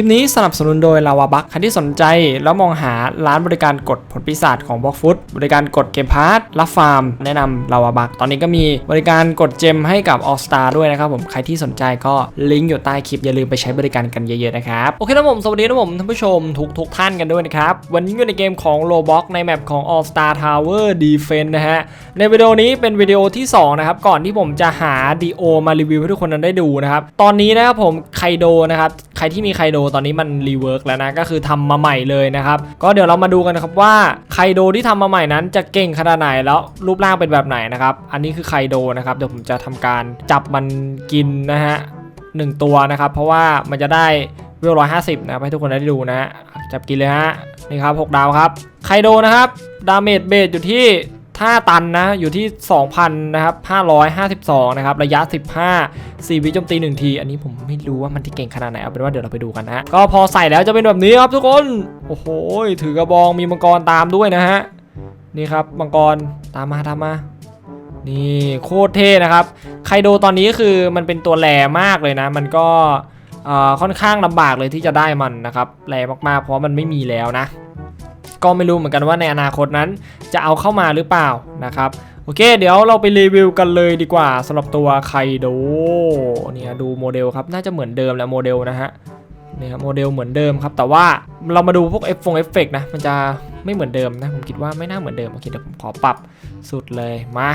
ลิปนี้สนับสนุนโดยลาวาบัคใครที่สนใจแล้วมองหาร้านบริการกดผลปีศาจของบล็อกฟุตบริการกดเกมพาร์ทรับฟาร์ม แนะนำลาวาบัคตอนนี้ก็มีบริการกดเจมให้กับ All Star ด้วยนะครับผมใครที่สนใจก็ลิงก์อยู่ใต้คลิปอย่าลืมไปใช้บริการกันเยอะๆนะครับโอเคนะผมสวัสดีนะผมท่านผู้ชมทุกทุกๆท่านกันด้วยนะครับวันนี้อยู่ในเกมของ Roblox ในแมปของ All Star Tower Defense นะฮะในวิดีโอนี้เป็นวิดีโอที่2นะครับก่อนที่ผมจะหา DO มารีวิวให้ทุกคนนั้นได้ดูนะครับตอนนี้นะครับผมไคโดนะครับใครที่มีไคโดตอนนี้มันรีเวิร์กแล้วนะก็คือทำมาใหม่เลยนะครับ ก็เดี๋ยวเรามาดูกันครับว่าไคโดที่ทำมาใหม่นั้นจะเก่งขนาดไหนแล้วรูปร่างเป็นแบบไหนนะครับ อันนี้คือไคโดนะครับเดี๋ยวผมจะทำการจับมันกินนะฮะหนึ่งตัวนะครับ เพราะว่ามันจะได้เวลร้อยห้าสิบนะครับให้ทุกคนได้ดูนะฮะจับกินเลยฮะนี่ครับหกดาวครับไคโดนะครับดาเมจเบสอยู่ที่ ถ้าตันนะ อยู่ที่ 2,000 นะครับ 552 นะครับ ระยะ 15 4 วิโจมตี 1 ที อันนี้ผมไม่รู้ว่ามันที่เก่งขนาดไหน เอาเป็นว่าเดี๋ยวเราไปดูกันนะฮะ ก็พอใส่แล้วจะเป็นแบบนี้ครับทุกคน โอ้โห ถือกระบองมีมังกรตามด้วยนะฮะ นี่ครับมังกรตามมาตามมา นี่โคตรเท่นะครับ ไคโดตอนนี้คือมันเป็นตัวแรมากเลยนะ มันก็ค่อนข้างลำบากเลยที่จะได้มันนะครับ แรงมากๆ เพราะมันไม่มีแล้วนะ ก็ไม่รู้เหมือนกันว่าในอนาคตนั้น จะเอาเข้ามาหรือเปล่านะครับโอเค เดี๋ยวเราไปรีวิวกันเลยดีกว่าสำหรับตัวไคโดเนี่ยดูโมเดลครับน่าจะเหมือนเดิมแหละโมเดลนะฮะนี่ครับโมเดลเหมือนเดิมครับ แต่ว่าเรามาดูพวกเอฟฟงเอฟเฟกนะ มันจะไม่เหมือนเดิมนะ ผมคิดว่าไม่น่าเหมือนเดิมโอเคเดี๋ยวผมขอปรับสุดเลยมา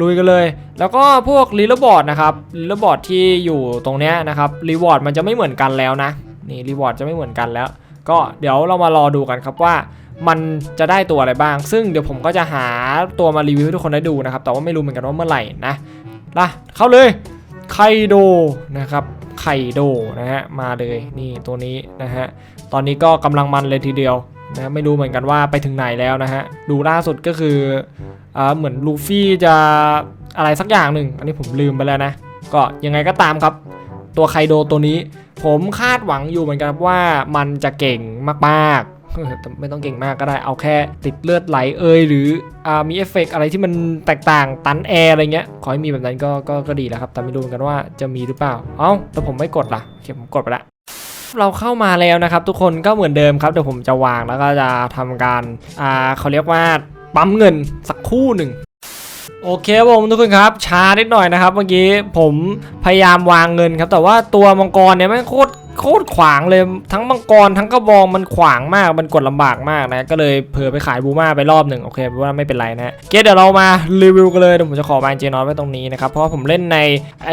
ลุยกันเลย แล้วก็พวกรีลบอร์ดนะครับรีลบอร์ดที่อยู่ตรงเนี้ยนะครับรีวอร์ดมันจะไม่เหมือนกันแล้วนะนี่รีวอร์ดจะไม่เหมือนกันแล้ว ก็เดี๋ยวเรามารอดูกันครับว่า มันจะได้ตัวอะไรบ้าง ซึ่งเดี๋ยวผมก็จะหาตัวมารีวิวให้ทุกคนได้ดูนะครับ แต่ว่าไม่รู้เหมือนกันว่าเมื่อไหร่นะล่ะเข้าเลยไคโดนะครับไคโดนะฮะมาเลยนี่ตัวนี้นะฮะตอนนี้ก็กำลังมันเลยทีเดียวนะไม่รู้เหมือนกันว่าไปถึงไหนแล้วนะฮะดูล่าสุดก็คืออ่าเหมือนลูฟี่จะอะไรสักอย่างหนึ่งอันนี้ผมลืมไปแล้วนะ ก็ยังไงก็ตามครับ ตัวไคโดตัวนี้ ผมคาดหวังอยู่เหมือนกันว่ามันจะเก่งมากๆ ไม่ต้องเก่งมากก็ได้เอาแค่ติดเลือดไหลเอยหรืออมีเอฟเฟกต์อะไรที่มันแตกต่างตันแอร์อะไรเงี้ยขอให้มีแบบนั้นก็ก็ก็ดีแล้วครับ แต่ไม่รู้เหมือนกันว่าจะมีหรือเปล่า เอ้าแต่ผมไม่กดล่ะโอเคผมกดไปละเราเข้ามาแล้วนะครับ ทุกคนก็เหมือนเดิมครับเดี๋ยวผมจะวางแล้วก็จะทำการอ่าเขาเรียกว่าปั๊มเงินสักคู่หนึ่งโอเคผมทุกคนครับช้านิดหน่อยนะครับ เมื่อกี้ผมพยายามวางเงินครับ แต่ว่าตัวมังกรเนี่ยแม่งโคตร โคตรขวางเลยทั้งมังกรทั้งกระบองมันขวางมากมันกดลำบากมากนะ ก็เลยเผลอไปขายบูมาไปรอบหนึ่งโอเคว่าไม่เป็นไรนะเกเดี๋ยวเรามารีวิวกันเลยเดี๋ยวผมจะขอวางเจนอสไว้ตรงนี้นะครับ เพราะผมเล่นใน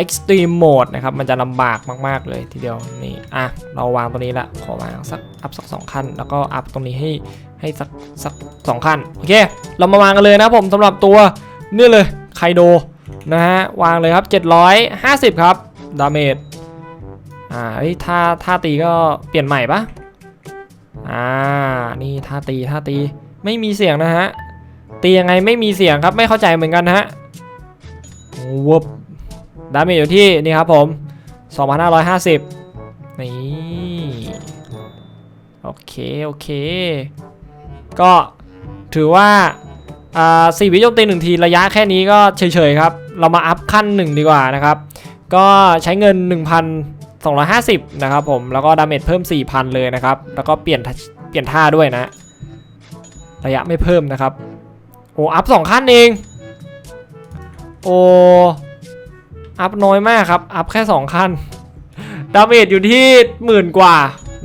Extreme Mode นะครับ มันจะลำบากมาก ๆ เลยทีเดียวนี่อะเราวางตรงนี้ละขอวางสักอัพสักสองขั้นแล้วก็อัพตรงนี้ให้ให้สักสักสองขั้นโอเค เรามาวางกันเลยนะผมสำหรับตัวนี่เลยไคโดนะฮะวางเลยครับ 750 ครับดาเมจ อ่าเฮ้ยท่าท่าตีก็เปลี่ยนใหม่ปะอ่า นี่ท่าตีท่าตีไม่มีเสียงนะฮะ ตียังไงไม่มีเสียงครับไม่เข้าใจเหมือนกันนะฮะวบดาเมจอยู่ที่นี่ครับผม 2550 นี่ โอเค โอเค ก็ถือว่าอ่าสี่วิโจมตีหนึ่งทีระยะแค่นี้ก็เฉยๆครับ เรามาอัพขั้นหนึ่งดีกว่านะครับ ก็ใช้เงิน 250 นะครับผม แล้วก็ดาเมจเพิ่ม 4,000 เลยนะครับ แล้วก็เปลี่ยนเปลี่ยนท่าด้วยนะ ระยะไม่เพิ่มนะครับ โอ้ อัพ 2 ขั้นเอง โอ้ อัพน้อยมากครับ อัพแค่ 2 ขั้น ดาเมจอยู่ที่หมื่นกว่า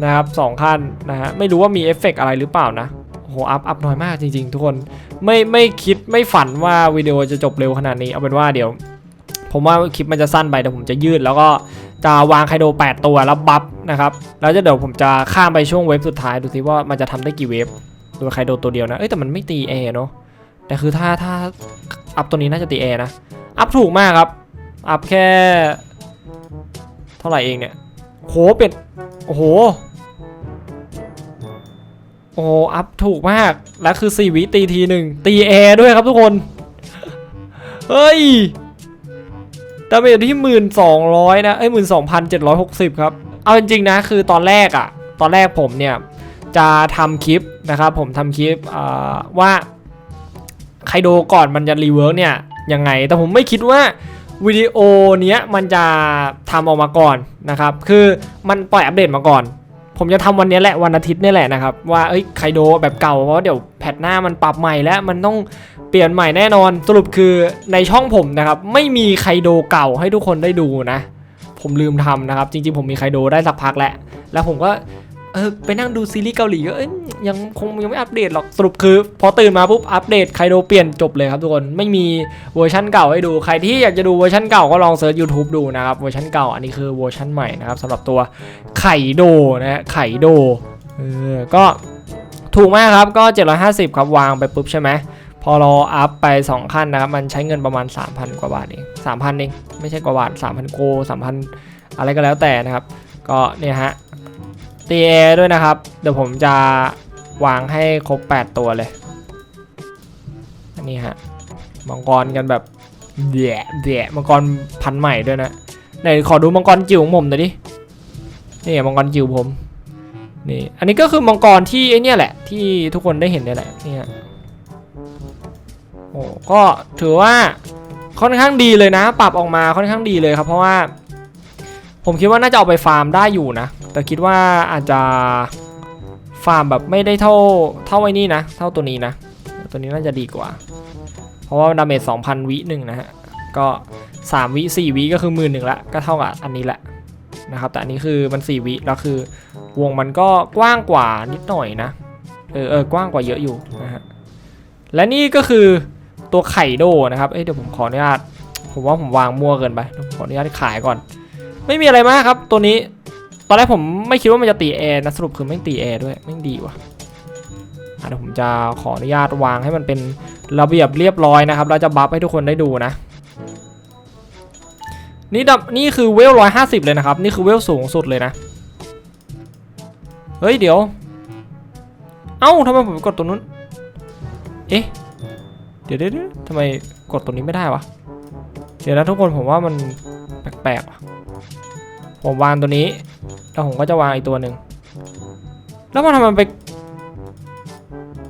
นะครับ2ขั้นนะฮะ ไม่รู้ว่ามีเอฟเฟกต์อะไรหรือเปล่านะ โอ้โห อัพ อัพน้อยมากจริงๆ ทุกคน ไม่ ไม่คิด ไม่ฝันว่าวิดีโอจะจบเร็วขนาดนี้ เอาเป็นว่าเดี๋ยว ผมว่าคลิปมันจะสั้นไปเดี๋ยวผมจะยืดแล้วก็ จะวางไคโด 8 ตัวแล้วบัฟนะครับแล้วจะเดี๋ยวผมจะข้ามไปช่วงเวฟสุดท้ายดูสิว่ามันจะทำได้กี่เวฟโดยไคโดตัวเดียวนะเอ้ยแต่มันไม่ตีแอร์เนาะแต่คือถ้าถ้าอัพตัวนี้น่าจะตีแอร์นะอัพถูกมากครับอัพแค่ เท่าไหร่เองเนี่ยโหเป็นโอ้โหโอ้อัพถูกมาก และคือ4วิตีทีหนึ่งตีแอร์ด้วยครับทุกคน เฮ้ย ดาเมจที่หมื่นสองร้อยนะ เอ้ยหมื่นสองพันเจ็ดร้อยหกสิบครับ เอาจริงๆนะ คือตอนแรกอะตอนแรกผมเนี่ย จะทำคลิปนะครับผมทำคลิปว่าไคโดก่อนมันจะรีเวิร์กเนี่ยยังไง แต่ผมไม่คิดว่าวิดีโอเนี้ยมันจะทำออกมาก่อนนะครับ คือมันปล่อยอัปเดตมาก่อน ผมจะทำวันนี้แหละวันอาทิตย์นี่แหละนะครับว่าเอ้ยไคโดแบบเก่าเพราะเดี๋ยวแพทหน้ามันปรับใหม่แล้วมันต้องเปลี่ยนใหม่แน่นอนสรุปคือในช่องผมนะครับไม่มีไคโดเก่าให้ทุกคนได้ดูนะ ผมลืมทำนะครับ จริงๆ ผมมีไคโดได้สักพักแล้วแล้วผมก็ เออไปนั่งดูซีรีส์เกาหลีก็ยยังคงยังไม่อัปเดตหรอกสรุปคือ พอตื่นมาปุ๊บอัปเดตไคโดเปลี่ยนจบเลยครับทุกคนไม่มีเวอร์ชันเก่าให้ดูใครที่อยากจะดูเวอร์ชันเก่าก็ลองเซิร์ช YouTube ดูนะครับเวอร์ชันเก่าอันนี้คือเวอร์ชันใหม่นะครับสำหรับตัวไคโดนะฮะไคโดเออก็ถูกมากครับก็ 750 ครับวางไปปุ๊บใช่ไหมพอเราอัพไป 2 ขั้นนะครับมันใช้เงินประมาณ 3,000 กว่าบาทเอง3,000เองไม่ใช่กว่าบาท3,000โก3,000 อะไรก็แล้วแต่นะครับ ก็เนี่ยฮะ ตีเอด้วยนะครับ เดี๋ยวผมจะวางให้ครบ 8 ตัวเลย อันนี้ฮะ มังกรกันแบบแย่แย่มังกรพันใหม่ด้วยนะไหนขอดูมังกรจิ๋วของผมหน่อยดิ นี่มังกรจิ๋วผม นี่ อันนี้ก็คือมังกรที่ไอเนี่ยแหละ ที่ทุกคนได้เห็นเนี่ยแหละ นี่ยโอ้ ก็ถือว่าค่อนข้างดีเลยนะ ปรับออกมาค่อนข้างดีเลยครับ เพราะว่า ผมคิดว่าน่าจะเอาไปฟาร์มได้อยู่นะ แต่คิดว่าอาจจะฟาร์มแบบไม่ได้เท่าเท่าไอ้นี่นะ เท่าตัวนี้นะ ตัวนี้น่าจะดีกว่า เพราะว่าดาเมจ2,000 วิหนึ่งนะฮะ ก็ 3 วิ 4 วิก็คือหมื่นหนึ่งละ ก็เท่ากับอันนี้แหละนะครับ แต่อันนี้คือมัน 4 วิแล้วคือ วงมันก็กว้างกว่านิดหน่อยนะ เออเออกว้างกว่าเยอะอยู่นะฮะ และนี่ก็คือตัวไข่โดนะครับ เอ้ยเดี๋ยวผมขออนุญาต ผมว่าผมวางมั่วเกินไป ขออนุญาตขายก่อน ไม่มีอะไรมากครับ ตัวนี้ ตอนแรกผมไม่คิดว่ามันจะตีแอร์นะสรุปคือไม่ตีแอร์ด้วยไม่ดีว่ะอะเดี๋ยวผมจะขออนุญาตวางให้มันเป็นระเบียบเรียบร้อยนะครับแล้วจะบัฟให้ทุกคนได้ดูนะนี่ดับนี่คือเวลร้อยห้าสิบเลยนะครับ นี่คือเวลสูงสุดเลยนะ เฮ้ยเดี๋ยว เอ้าทำไมผมกดตัวนู้น เอ๊ะ เดี๋ยวเดี๋ยวเดี๋ยวทำไมกดตัวนี้ไม่ได้วะ เดี๋ยวนะทุกคนผมว่ามันแปลกๆว่ะ ผมวางตัวนี้ แล้วผมก็จะวางอีกตัวหนึ่ง แล้วมันทำไมมันไป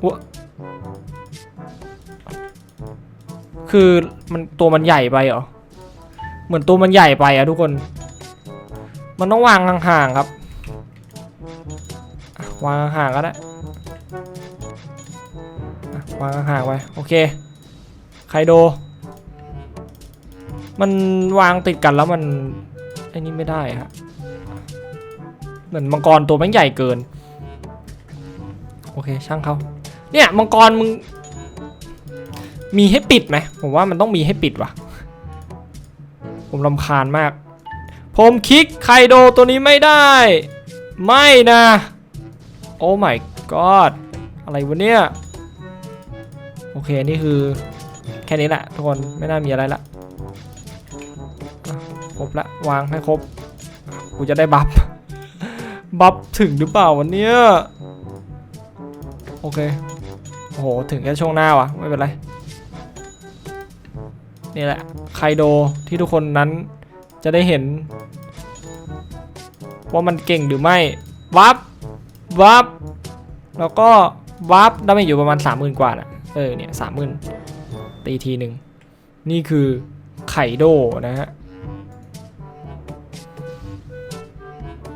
วคือมันตัวมันใหญ่ไปเหรอ เหมือนตัวมันใหญ่ไปอะทุกคน มันต้องวางห่างๆครับ วางห่างก็ได้อะวางห่างไว้โอเค ไคโด มันวางติดกันแล้วมัน ไอ้นี่ไม่ได้ฮะเหมือนมังกรตัวแม่งใหญ่เกิน โอเคช่างเขาเนี่ยมังกรมึง มีให้ปิดไหมผมว่ามันต้องมีให้ปิดว่ะ ผมรำคาญมาก ผมคลิกไคโดตัวนี้ไม่ได้ ไม่นะ โอ้ my god อะไรวะเนี่ย โอเค นี่คือแค่นี้แหละทุกคนไม่น่ามีอะไรละ รบละวางให้ครบ กูจะได้บัฟ บัฟถึงหรือเปล่าวันเนี้ยโอเค โอ้โห ถึงแค่ช่วงหน้าวะไม่เป็นไร นี่แหละ ไคโดที่ทุกคนนั้นจะได้เห็น ว่ามันเก่งหรือไม่ วับ วับ แล้วก็วับดาเมจอยู่ประมาณ 30,000 กว่าน่ะเออเนี่ยสามหมื่นตีทีหนึ่ง นี่คือไคโดนะฮะ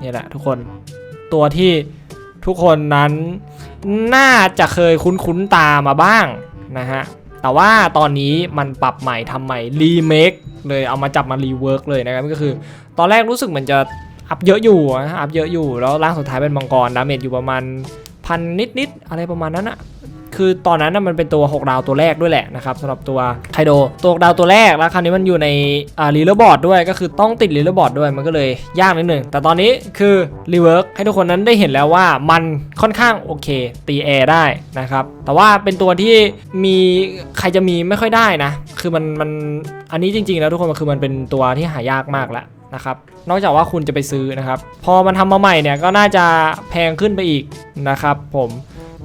นี่แหละทุกคนตัวที่ทุกคนนั้นน่าจะเคยคุ้นๆตามาบ้างนะฮะ แต่ว่าตอนนี้มันปรับใหม่ทำใหม่รีเมคเลยเอามาจับมารีเวิร์กเลยนะครับก็คือ ตอนแรกรู้สึกเหมือนจะอัพเยอะอยู่นะอัพเยอะอยู่แล้วร่างสุดท้ายเป็นมังกรดาเมจอยู่ประมาณพันนิดๆอะไรประมาณนั้นอะ คือตอนนั้นน่ะมันเป็นตัว 6 ดาวตัวแรกด้วยแหละนะครับสำหรับตัวไคโดตัว6ดาวตัวแรกแล้วคราวนี้มันอยู่ในอ่ารีเลอร์บอร์ดด้วยก็คือต้องติดรีเลอร์บอร์ดด้วยมันก็เลยยากนิดหนึ่งแต่ตอนนี้คือรีเวิร์กให้ทุกคนนั้นได้เห็นแล้วว่ามันค่อนข้างโอเคตีแอร์ได้นะครับแต่ว่าเป็นตัวที่มีใครจะมีไม่ค่อยได้นะ คือมันมันอันนี้จริงๆแล้วทุกคนมันคือมันเป็นตัวที่หายากมากแล้วนะครับนอกจากว่าคุณจะไปซื้อนะครับ พอมันทำมาใหม่เนี่ยก็น่าจะแพงขึ้นไปอีกนะครับผม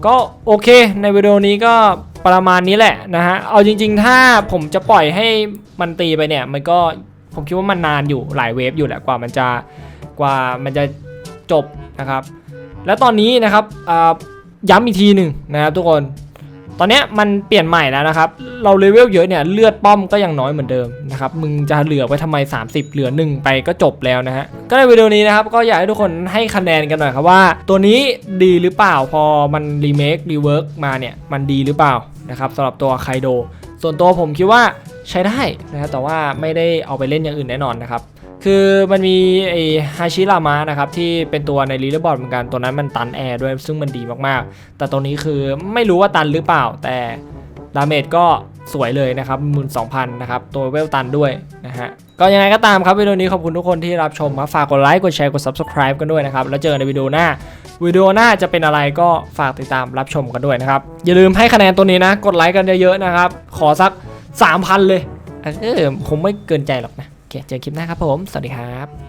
ก็โอเคในวิดีโอนี้ก็ประมาณนี้แหละนะฮะ เอาจริง ๆ ถ้าผมจะปล่อยให้มันตีไปเนี่ย มันก็ผมคิดว่ามันนานอยู่หลายเวฟอยู่แหละกว่ามันจะกว่ามันจะจบนะครับ และตอนนี้นะครับย้ำอีกทีหนึ่งนะครับทุกคน ตอนนี้มันเปลี่ยนใหม่แล้วนะครับ เราเลเวลเยอะเนี่ยเลือดป้อมก็ยังน้อยเหมือนเดิมนะครับ มึงจะเหลือไว้ทำไม 30 เหลือ 1 ไปก็จบแล้วนะฮะ ก็ในวิดีโอนี้นะครับ ก็อยากให้ทุกคนให้คะแนนกันหน่อยครับว่า ตัวนี้ดีหรือเปล่าพอมันรีเมครีเวิร์กมาเนี่ยมันดีหรือเปล่านะครับสำหรับตัวไคโดส่วนตัวผมคิดว่าใช้ได้นะครับแต่ว่าไม่ได้เอาไปเล่นอย่างอื่นแน่นอนนะครับ คือมันมีไอฮาชิรามะนะครับที่เป็นตัวในลีเลอร์บอร์ดเหมือนกันตัวนั้นมันตันแอร์ด้วยซึ่งมันดีมากๆ แต่ตัวนี้คือไม่รู้ว่าตันหรือเปล่า แต่ดาเมจก็สวยเลยนะครับหมื่นสองพันนะครับตัวเวลตันด้วยนะฮะก็ยังไงก็ตามครับวิดีโอนี้ขอบคุณทุกคนที่รับชมครับฝากกดไลค์กดแชร์กด subscribe กันด้วยนะครับแล้วเจอกันในวิดีโอหน้าวิดีโอหน้าจะเป็นอะไรก็ฝากติดตามรับชมกันด้วยนะครับอย่าลืมให้คะแนนตัวนี้นะ กดไลค์กันเยอะๆนะครับขอสัก 3,000 เลยเออคงไม่เกินใจหรอกนะ เจอคลิปหน้าครับผม สวัสดีครับ